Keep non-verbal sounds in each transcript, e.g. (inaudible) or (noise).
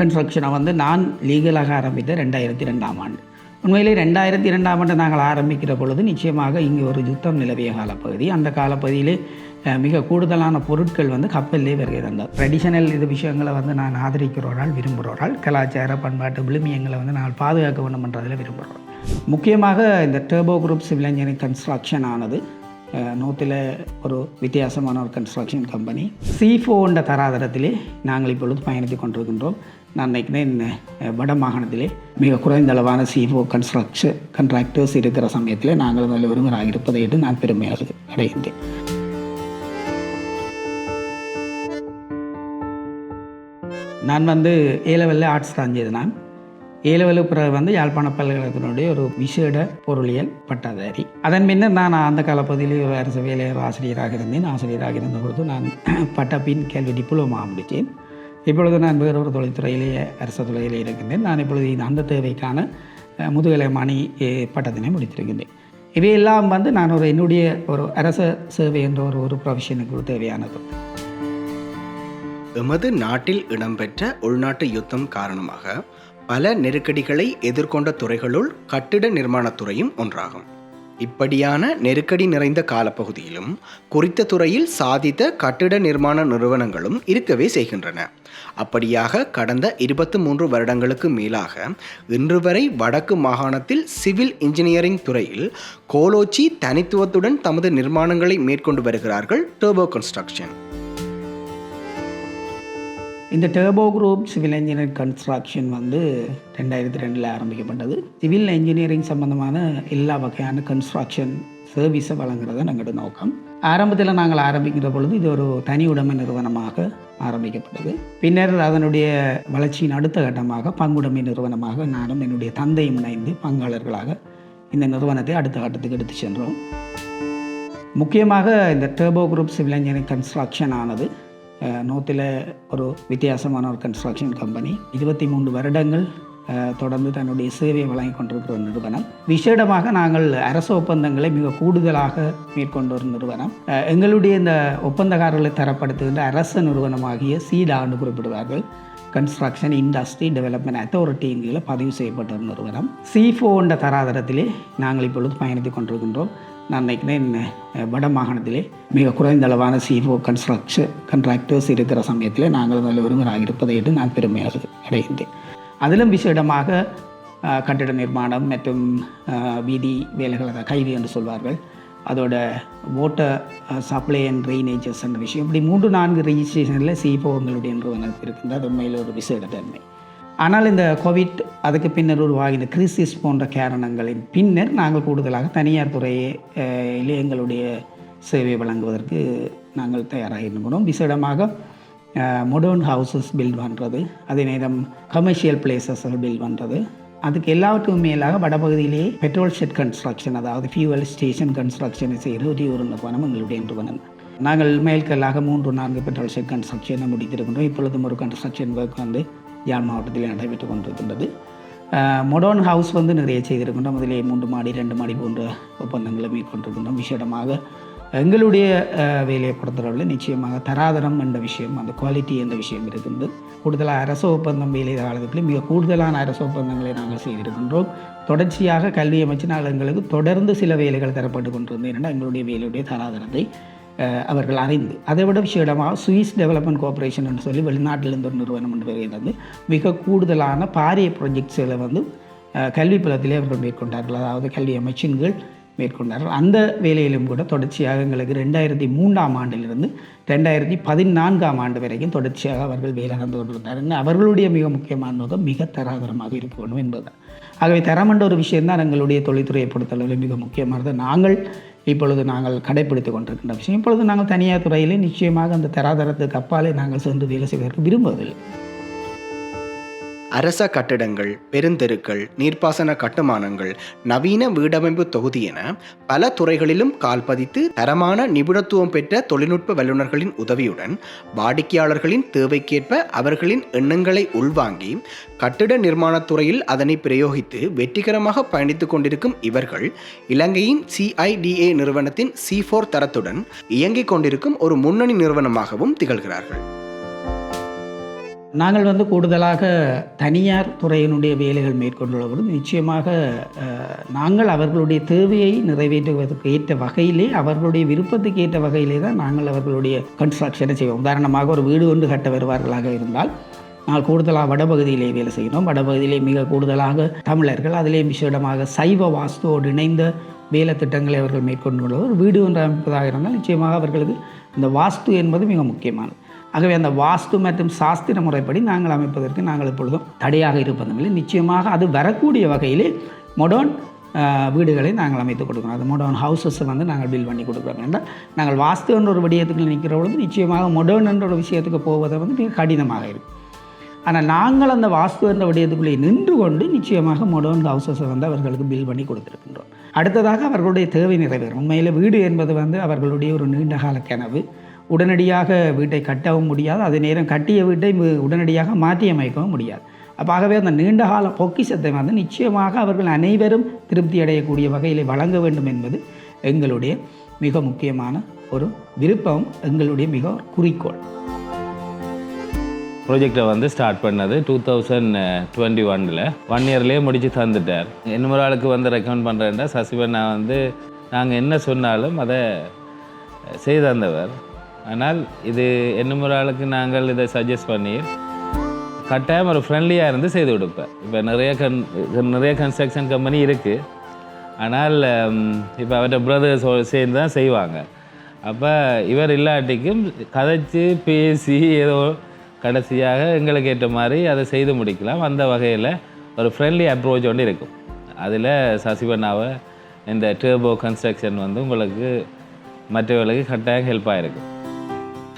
கன்ஸ்ட்ரக்ஷனை வந்து நான் லீகலாக ஆரம்பித்த ரெண்டாயிரத்தி ரெண்டாம் ஆண்டு. உண்மையிலே ரெண்டாயிரத்தி ரெண்டாம் ஆண்டு நாங்கள் ஆரம்பிக்கிற பொழுது நிச்சயமாக இங்கே ஒரு யுத்தம் நிலவிய காலப்பகுதி. அந்த காலப்பகுதியிலே மிக கூடுதலான பொருட்கள் வந்து கப்பல்லே வருகை தந்தது. ட்ரெடிஷனல் இது விஷயங்களை வந்து நான் ஆதரிக்கிறோரால் விரும்புகிறோரால் கலாச்சார பண்பாட்டு விழுமியங்களை வந்து நாங்கள் பாதுகாக்க வேண்டும்ன்றதில் விரும்புகிறோம். முக்கியமாக இந்த Turbo group civil engineering construction ஆனது நூற்றில் ஒரு வித்தியாசமான ஒரு கன்ஸ்ட்ரக்ஷன் கம்பெனி சி ஃபோன்ற தராதரத்திலே நாங்கள் இப்பொழுது பயணித்து கொண்டிருக்கின்றோம். நான் நினைக்கிறேன் வட மாகாணத்திலே மிக குறைந்த அளவான சிஓ கன்ஸ்ட்ரக்ஷன் கண்ட்ராக்டர்ஸ் இருக்கிற சமயத்தில் நாங்கள் நல்ல ஒருவராக இருப்பதை என்று நான் பெருமையாக அடைகின்றேன். நான் வந்து ஏலவெல்ல ஆர்ட்ஸ் தான் செய்தேன் நான். பிறகு வந்து யாழ்ப்பாண பல்கலைக்கழகத்தினுடைய ஒரு விசேட பொருளியல் பட்டதாரி. அதன் பின்னர் நான் அந்த காலப்பகுதியில் ஒரு அரசு வேலையர் ஆசிரியராக இருந்தேன். ஆசிரியராக இருந்த பொழுது நான் (clears throat) பட்டப்பின் பின் கேள்வி டிப்ளமா முடித்தேன். இப்பொழுது நான் வேறொரு தொழில்துறையிலேயே அரசு துறையிலே இருக்கின்றேன். நான் இப்பொழுது இந்த அந்த தேவைக்கான முதுகலை மணி பட்டத்தினை முடித்திருக்கின்றேன். இவையெல்லாம் வந்து நான் ஒரு என்னுடைய ஒரு அரச சேவை என்ற ஒரு ஒரு ப்ரொஃபஷனுக்கு தேவையானது. எமது நாட்டில் இடம்பெற்ற உள்நாட்டு யுத்தம் காரணமாக பல நெருக்கடிகளை எதிர்கொண்ட துறைகளுள் கட்டிட நிர்மாணத் துறையும் ஒன்றாகும். இப்படியான நெருக்கடி நிறைந்த காலப்பகுதியிலும் குறித்த துறையில் சாதித்த கட்டிட நிர்மாண நிறுவனங்களும் இருக்கவே செய்கின்றன. அப்படியாக கடந்த இருபத்து மூன்று வருடங்களுக்கு மேலாக இன்று வரை வடக்கு மாகாணத்தில் சிவில் இன்ஜினியரிங் துறையில் கோலோச்சி தனித்துவத்துடன் தமது நிர்மாணங்களை மேற்கொண்டு வருகிறார்கள் டர்போ கன்ஸ்ட்ரக்ஷன். இந்த Turbo group civil engineering construction வந்து ரெண்டாயிரத்தி ரெண்டில் ஆரம்பிக்கப்பட்டது. சிவில் இன்ஜினியரிங் சம்பந்தமான எல்லா வகையான கன்ஸ்ட்ரக்ஷன் சர்வீஸை வழங்குறது எங்களோட நோக்கம். ஆரம்பத்தில் நாங்கள் ஆரம்பிக்கிற பொழுது இது ஒரு தனி உடைமை நிறுவனமாக ஆரம்பிக்கப்பட்டது. பின்னர் அதனுடைய வளர்ச்சியின் அடுத்த கட்டமாக பங்குடைமை நிறுவனமாக நானும் என்னுடைய தந்தையும் இணைந்து பங்காளர்களாக இந்த நிறுவனத்தை அடுத்த கட்டத்துக்கு எடுத்து சென்றோம். முக்கியமாக இந்த Turbo group civil engineering construction ஆனது நோத்தில் ஒரு வித்தியாசமான ஒரு கன்ஸ்ட்ரக்ஷன் கம்பெனி இருபத்தி மூன்று வருடங்கள் தொடர்ந்து தன்னுடைய சேவையை வழங்கி கொண்டிருக்கிற நிறுவனம். விசேடமாக நாங்கள் அரசு ஒப்பந்தங்களை மிக கூடுதலாக மேற்கொண்ட ஒரு நிறுவனம். எங்களுடைய இந்த ஒப்பந்தக்காரர்களை தரப்படுத்துகின்ற அரசு நிறுவனமாகிய சீடான்னு குறிப்பிடுவார்கள். கன்ஸ்ட்ரக்ஷன் இண்டஸ்ட்ரி டெவலப்மெண்ட் அத்தாரிட்டியின் கீழே பதிவு செய்யப்பட்ட ஒரு நிறுவனம். சிஃபோ என்ற தராதரத்திலே நாங்கள் இப்பொழுது பயணித்துக் கொண்டிருக்கின்றோம். நான் நினைக்கிறேன் வட மாகாணத்திலே மிக குறைந்த அளவான சிஓ கன்ஸ்ட்ரக்ஷன் கண்ட்ராக்டர்ஸ் இருக்கிற சமயத்தில் நாங்கள் நல்ல ஒருவராக இருப்பதை என்று நான் பெருமையாக அடைகின்றேன். அதிலும் விசேடமாக கட்டிட நிர்மாணம் மற்றும் வீதி வேலைகள் அதை கைவி என்று சொல்வார்கள். அதோட வாட்டர் சப்ளை அண்ட் ட்ரைனேஜஸ் என்ற விஷயம். இப்படி மூன்று நான்கு ரெஜிஸ்ட்ரேஷனில் சிஇபோ உங்களுடைய நிறுவனம் இருக்கின்றது. அது உண்மையில் ஒரு விசேட தன்மை. ஆனால் இந்த கோவிட் அதுக்கு பின்னர் உருவாகின கிரிசிஸ் போன்ற காரணங்களின் பின்னர் நாங்கள் கூடுதலாக தனியார் துறையில் எங்களுடைய சேவை வழங்குவதற்கு நாங்கள் தயாராக இருக்கிறோம் விசேடமாக மொடர்ன் ஹவுசஸ் பில்ட் பண்ணுறது அதே நேரம் கமர்ஷியல் பிளேசஸ் பில்ட் பண்ணுறது அதுக்கு எல்லாவற்றுக்கும் மேலாக வடபகுதியிலேயே பெட்ரோல் ஷெட் கன்ஸ்ட்ரக்ஷன் அதாவது ஃபியூவல் ஸ்டேஷன் கன்ஸ்ட்ரக்ஷனை செய்கிற ஒரு ஒரு நிறுவனம் எங்களுடைய நிறுவனம் நாங்கள் மேல்கல்லாக மூன்று நான்கு பெட்ரோல் ஷெட் கன்ஸ்ட்ரக்ஷனை முடித்திருக்கின்றோம். இப்பொழுதும் ஒரு கன்ஸ்ட்ரக்ஷன் ஒர்க் வந்து யாழ் மாவட்டத்தில் நடைபெற்று கொண்டிருக்கின்றது. மொடர்ன் ஹவுஸ் வந்து நிறைய செய்திருக்கின்றோம். அதிலே மூன்று மாடி ரெண்டு மாடி போன்ற ஒப்பந்தங்களை மேற்கொண்டிருக்கின்றோம். விசேடமாக எங்களுடைய வேலையை பொறுத்தளவில் நிச்சயமாக தராதரம் என்ற விஷயம் அந்த குவாலிட்டி என்ற விஷயம் இருக்கின்றது. கூடுதலாக அரச ஒப்பந்தம் வேலை காலத்தில் மிக கூடுதலான அரச ஒப்பந்தங்களை நாங்கள் செய்திருக்கின்றோம். தொடர்ச்சியாக கல்வி அமைச்சினால் எங்களுக்கு தொடர்ந்து சில வேலைகள் தரப்பட்டு கொண்டிருந்தேன். எங்களுடைய வேலையுடைய தராதரத்தை அவர்கள் அறிந்து. அதை விட விஷயமாக சுவிஸ் டெவலப்மெண்ட் கோஆப்ரேஷன் என்று சொல்லி வெளிநாட்டிலிருந்து ஒரு நிறுவனம் என்று வருகிறது மிக கூடுதலான பாரிய ப்ரொஜெக்ட்ஸுகளை வந்து கல்வி புலத்திலே அவர்கள் மேற்கொண்டார்கள். அதாவது கல்வி அமைச்சின்கள் மேற்கொண்டார்கள். அந்த வேலையிலும் கூட தொடர்ச்சியாக எங்களுக்கு ரெண்டாயிரத்தி மூன்றாம் ஆண்டிலிருந்து ரெண்டாயிரத்தி பதினான்காம் ஆண்டு வரைக்கும் தொடர்ச்சியாக அவர்கள் வேலை நடந்து கொண்டிருந்தார்கள். அவர்களுடைய மிக முக்கியமான நோக்கம் மிக தராதரமாக இருக்க வேண்டும் என்பதுதான். ஆகவே தரம் என்ற ஒரு விஷயம்தான் எங்களுடைய தொழில்துறையை பொறுத்தளவில் மிக முக்கியமானது. நாங்கள் இப்பொழுது நாங்கள் கடைப்பிடித்து கொண்டிருக்கின்ற விஷயம். இப்பொழுது நாங்கள் தனியார் துறையிலே நிச்சயமாக அந்த தராதரத்துக்கு அப்பாலே நாங்கள் சென்று வேலை செய்வதற்கு விரும்புவதில்லை. அரச கட்டிடங்கள் பெருந்தெருக்கள் நீர்ப்பாசன கட்டுமானங்கள் நவீன வீடமைப்பு தொகுதி என பல துறைகளிலும் கால்பதித்து தரமான நிபுணத்துவம் பெற்ற தொழில்நுட்ப வல்லுநர்களின் உதவியுடன் வாடிக்கையாளர்களின் தேவைக்கேற்ப அவர்களின் எண்ணங்களை உள்வாங்கி கட்டிட நிர்மாணத் துறையில் அதனை பிரயோகித்து வெற்றிகரமாக பயணித்துக் கொண்டிருக்கும் இவர்கள் இலங்கையின் சிஐடிஏ நிறுவனத்தின் சி ஃபோர் தரத்துடன் இயங்கிக் கொண்டிருக்கும் ஒரு முன்னணி நிறுவனமாகவும் திகழ்கிறார்கள். நாங்கள் வந்து கூடுதலாக தனியார் துறையினுடைய வேலைகள் மேற்கொண்டுள்ள பொழுது நிச்சயமாக நாங்கள் அவர்களுடைய தேவையை நிறைவேற்றுவதற்கு ஏற்ற வகையிலே அவர்களுடைய விருப்பத்துக்கு ஏற்ற வகையிலே தான் நாங்கள் அவர்களுடைய கன்ஸ்ட்ரக்ஷனை செய்வோம். உதாரணமாக ஒரு வீடு ஒன்று கட்ட வருவார்களாக இருந்தால் நாங்கள் கூடுதலாக வடபகுதியிலே வேலை செய்கிறோம். வடபகுதியிலே மிக கூடுதலாக தமிழர்கள் அதிலே விசேடமாக சைவ வாஸ்துவோடு இணைந்த வேலை திட்டங்களை அவர்கள் மேற்கொண்டுள்ளவர் வீடு ஒன்று அமைப்பதாக இருந்தால் நிச்சயமாக அவர்களுக்கு இந்த வாஸ்து என்பது மிக முக்கியமானது. ஆகவே அந்த வாஸ்து மற்றும் சாஸ்திர முறைப்படி நாங்கள் அமைப்பதற்கு நாங்கள் எப்பொழுதும் தடையாக இருப்பதுமில்லை. நிச்சயமாக அது வரக்கூடிய வகையிலே மொடர்ன் வீடுகளை நாங்கள் அமைத்து கொடுக்குறோம். அது மொடர்ன் ஹவுசஸை வந்து நாங்கள் பில் பண்ணி கொடுக்குறோம். என்றால் நாங்கள் வாஸ்து என்ற ஒரு விடயத்துக்கு நிற்கிற பொழுது நிச்சயமாக மொடர்ன் என்ற ஒரு விஷயத்துக்கு போவதை வந்து மிக கடினமாக இருக்கும். ஆனால் நாங்கள் அந்த வாஸ்து என்ற விடயத்துக்குள்ளே நின்று கொண்டு நிச்சயமாக மொடர்ன் ஹவுசஸை வந்து அவர்களுக்கு பில் பண்ணி கொடுத்துருக்கின்றோம். அடுத்ததாக அவர்களுடைய தேவை நிறைவேறும். உண்மையில் வீடு என்பது வந்து அவர்களுடைய ஒரு நீண்ட கால கனவு. உடனடியாக வீட்டை கட்டவும் முடியாது. அதே நேரம் கட்டிய வீட்டை உடனடியாக மாற்றி அமைக்கவும் முடியாது. அப்போ ஆகவே அந்த நீண்ட கால பொக்கிஷத்தை வந்து நிச்சயமாக அவர்கள் அனைவரும் திருப்தி அடையக்கூடிய வகையில் வழங்க வேண்டும் என்பது எங்களுடைய மிக முக்கியமான ஒரு விருப்பம் எங்களுடைய மிக குறிக்கோள். ப்ரொஜெக்டை வந்து ஸ்டார்ட் பண்ணது டூ தௌசண்ட் டுவெண்ட்டி ஒனில் ஒன் இயர்லேயே முடித்து தந்துட்டார். இன்னொரு ஆளுக்கு வந்து ரெக்கமெண்ட் பண்ணுறேன்டா சசிவண்ணா வந்து நாங்கள் என்ன சொன்னாலும் அதை செய்து தந்தவர். ஆனால் இது இன்னொரு ஆளுக்கு நாங்கள் இதை சஜஸ்ட் பண்ணி கட்டாயம் ஒரு ஃப்ரெண்ட்லியாக இருந்து செய்து கொடுப்பேன். இப்போ நிறைய கன் நிறைய கன்ஸ்ட்ரக்ஷன் கம்பெனி இருக்குது ஆனால் இப்போ அவர்கிட்ட பிரதர்ஸ் சேர்ந்து தான் செய்வாங்க. அப்போ இவர் இல்லாட்டிக்கும் கதைச்சு பேசி ஏதோ கடைசியாக எங்களுக்கு ஏற்ற மாதிரி அதை செய்து முடிக்கலாம். அந்த வகையில் ஒரு ஃப்ரெண்ட்லி அப்ரோச் ஒன்று இருக்கும். அதில் சசிபண்ணாவை இந்த டேர்போ கன்ஸ்ட்ரக்ஷன் வந்து உங்களுக்கு மற்றவர்களுக்கு கட்டாயம் ஹெல்ப்பாக இருக்கும்.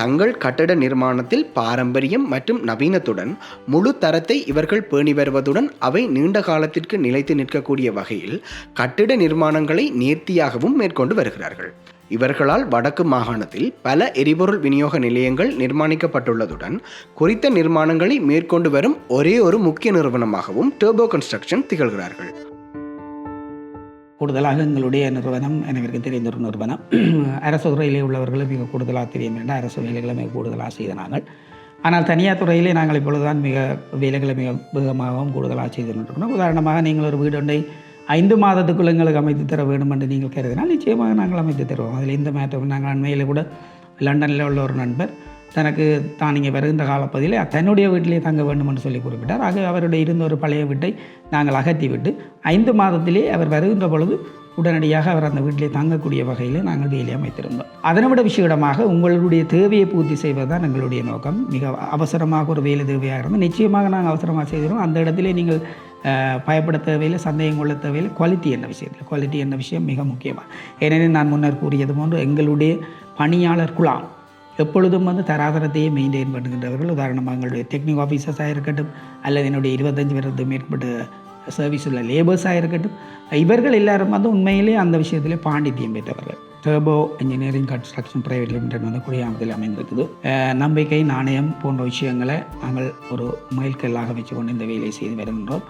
தங்கள் கட்டட நிர்மாணத்தில் பாரம்பரியம் மற்றும் நவீனத்துடன் முழு தரத்தை இவர்கள் பேணி வருவதுடன் அவை நீண்ட காலத்திற்கு நிலைத்து நிற்கக்கூடிய வகையில் கட்டிட நிர்மாணங்களை நேர்த்தியாகவும் மேற்கொண்டு வருகிறார்கள். இவர்களால் வடக்கு மாகாணத்தில் பல எரிபொருள் விநியோக நிலையங்கள் நிர்மாணிக்கப்பட்டுள்ளதுடன் குறித்த நிர்மாணங்களை மேற்கொண்டு வரும் ஒரே ஒரு முக்கிய நிறுவனமாகவும் டர்போ கன்ஸ்ட்ரக்ஷன் திகழ்கிறார்கள். கூடுதலாக எங்களுடைய நிறுவனம் எனக்கு தெரிந்த ஒரு நிறுவனம். அரசு துறையிலே உள்ளவர்களும் மிக கூடுதலாக தெரியும் என்றால் அரசு வேலைகளை மிக கூடுதலாக செய்த நாங்கள் ஆனால் தனியார் துறையிலே நாங்கள் இப்பொழுதுதான் மிக வேலைகளை மிக வேகமாகவும் கூடுதலாக செய்து கொண்டிருக்கிறோம் உதாரணமாக நீங்கள் ஒரு வீடு ஒன்றை ஐந்து மாதத்துக்குள் எங்களுக்கு அமைத்து தர வேண்டும் என்று நீங்கள் கருதினால் நிச்சயமாக நாங்கள் அமைத்து தருவோம். அதில் எந்த மாற்றம் நாங்கள் அண்மையில் கூட லண்டனில் உள்ள ஒரு நண்பர் தனக்கு தான் இங்கே வருகின்ற காலப்பகுதியில் தன்னுடைய வீட்டிலே தங்க வேண்டும் என்று சொல்லி குறிப்பிட்டார். ஆக அவருடைய இருந்த ஒரு பழைய வீட்டை நாங்கள் அகற்றிவிட்டு ஐந்து மாதத்திலே அவர் வருகின்ற பொழுது உடனடியாக அவர் அந்த வீட்டிலே தங்கக்கூடிய வகையில் நாங்கள் வேலை அமைத்திருந்தோம். அதனை விட விஷயமாக உங்களுடைய தேவையை பூர்த்தி செய்வது தான் எங்களுடைய நோக்கம். மிக அவசரமாக ஒரு வேலை தேவையாக இருந்தால் நிச்சயமாக நாங்கள் அவசரமாக செய்திருவோம். அந்த இடத்திலே நீங்கள் பயப்பட தேவையில்லை சந்தேகம் கொள்ள தேவையில்லை. குவாலிட்டி என்ன விஷயத்தில்? குவாலிட்டி என்ன விஷயம்? மிக முக்கியமாக ஏனெனில் நான் முன்னர் கூறியது போன்று எங்களுடைய பணியாளர் குழாம் எப்பொழுதும் வந்து தராதரத்தையே மெயின்டைன் பண்ணுகின்றவர்கள். உதாரணமாக எங்களுடைய டெக்னிக் ஆஃபீஸர்ஸாக இருக்கட்டும் அல்லது என்னுடைய இருபத்தஞ்சு பேருக்கு மேற்பட்ட சர்வீஸ் உள்ள லேபர்ஸாக இருக்கட்டும் இவர்கள் எல்லாரும் வந்து உண்மையிலே அந்த விஷயத்திலே பாண்டித்யம் பெற்றவர்கள். Turbo engineering construction private limited வந்து குடியாமத்தில் அமைந்திருக்குது. நம்பிக்கை நாணயம் போன்ற விஷயங்களை நாங்கள் ஒரு மைல்கல்லாக வச்சுக்கொண்டு இந்த வேலையை செய்து வருகின்றோம்.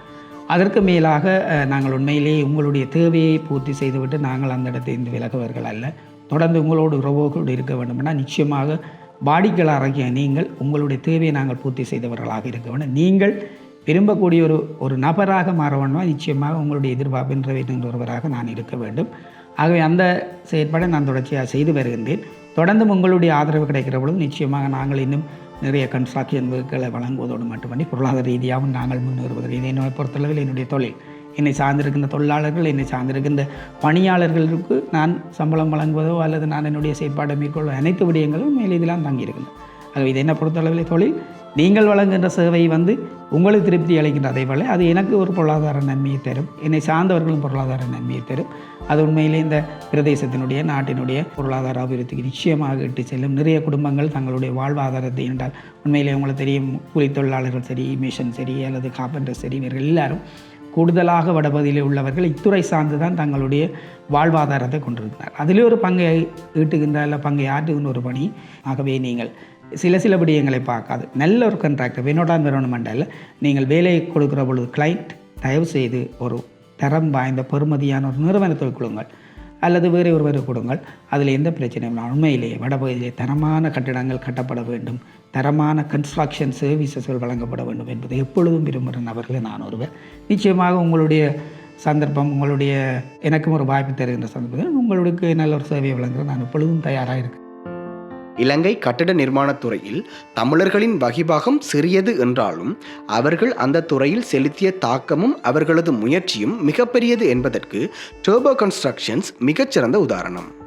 அதற்கு மேலாக நாங்கள் உண்மையிலேயே உங்களுடைய தேவையை பூர்த்தி செய்துவிட்டு நாங்கள் அந்த இடத்தை இருந்து விலகுவர்கள் அல்ல. தொடர்ந்து உங்களோடு உறவோடு இருக்க வேண்டும்னா நிச்சயமாக வாடிக்கையாளராகிய நீங்கள் உங்களுடைய தேவையை நாங்கள் பூர்த்தி செய்தவர்களாக இருக்க வேண்டும். நீங்கள் விரும்பக்கூடிய ஒரு ஒரு நபராக மாற வேண்டுமா நிச்சயமாக உங்களுடைய எதிர்பார்ப்பு நிறைவேற்றுகின்ற ஒருவராக நான் இருக்க வேண்டும். ஆகவே அந்த செயற்பாடை நான் தொடர்ச்சியாக செய்து வருகின்றேன். தொடர்ந்தும் உங்களுடைய ஆதரவு கிடைக்கிற பொழுது நிச்சயமாக நாங்கள் இன்னும் நிறைய கன்ஸ்ட்ரக்ஷன் வகுக்களை வழங்குவதோடு மட்டுமன்றி பொருளாதார ரீதியாகவும் நாங்கள் முன்னேறுவது என்னை பொறுத்தளவில் என்னுடைய தொழில். என்னை சார்ந்திருக்கின்ற தொழிலாளர்கள் என்னை சார்ந்திருக்கின்ற பணியாளர்களுக்கு நான் சம்பளம் வழங்குவதோ அல்லது நான் என்னுடைய செயற்பாடை மேற்கொள்ள அனைத்து விடயங்களும் மேலே இதெல்லாம் தங்கியிருக்கின்றன ஆகவே இதை என்ன பொறுத்தளவில் தொழில்? நீங்கள் வழங்குகின்ற சேவை வந்து உங்களுக்கு திருப்தி அளிக்கின்ற அதே போல அது எனக்கு ஒரு பொருளாதார நன்மையை தரும். என்னை சார்ந்தவர்களும் பொருளாதார நன்மையை தரும். அது உண்மையிலே இந்த பிரதேசத்தினுடைய நாட்டினுடைய பொருளாதார அபிவிருத்திக்கு நிச்சயமாக இட்டு செல்லும். நிறைய குடும்பங்கள் தங்களுடைய வாழ்வாதாரத்தை என்றால் உண்மையிலே உங்களுக்கு தெரியும். கூலி தொழிலாளர்கள் சரி மிஷன் சரி அல்லது காப்பண்டர் சரி இவர்கள் எல்லாரும் கூடுதலாக வடபகுதியில் உள்ளவர்கள் இத்துறை சார்ந்து தான் தங்களுடைய வாழ்வாதாரத்தை கொண்டிருந்தார். அதிலே ஒரு பங்கை ஈட்டுகின்ற அல்ல பங்கை ஆற்றுகின்ற ஒரு பணி. ஆகவே நீங்கள் சில சில விடயங்களை பார்க்காது. நல்ல ஒரு கண்ட்ராக்டர் வினோடா நிறுவனமண்டல நீங்கள் வேலையை கொடுக்குற பொழுது கிளைண்ட் தயவு செய்து ஒரு தரம் வாய்ந்த பெறுமதியான ஒரு நிறுவனத்தை கொடுங்கள். அல்லது வேறு ஒருவரை கொடுங்கள். அதில் எந்த பிரச்சனையும் உண்மையிலேயே வடபகுதியிலே தரமான கட்டிடங்கள் கட்டப்பட வேண்டும். தரமான கன்ஸ்ட்ரக்ஷன் சர்வீசஸ்கள் வழங்கப்பட வேண்டும் என்பதை எப்பொழுதும் விரும்புகிற நபர்களை நான் ஒருவர். நிச்சயமாக உங்களுடைய சந்தர்ப்பம் உங்களுடைய எனக்கும் ஒரு வாய்ப்பு தருகின்ற சந்தர்ப்பத்தில் உங்களுக்கு நல்ல ஒரு சேவையை வழங்குற நான் எப்பொழுதும் தயாராக இருக்கேன். இலங்கை கட்டட நிர்மாணத் துறையில் தமிழர்களின் வகிபாகம் சிறியது என்றாலும் அவர்கள் அந்த துறையில் செலுத்திய தாக்கமும் அவர்களது முயற்சியும் மிகப்பெரியது என்பதற்கு டர்போ கன்ஸ்ட்ரக்ஷன்ஸ் மிகச்சிறந்த உதாரணம்.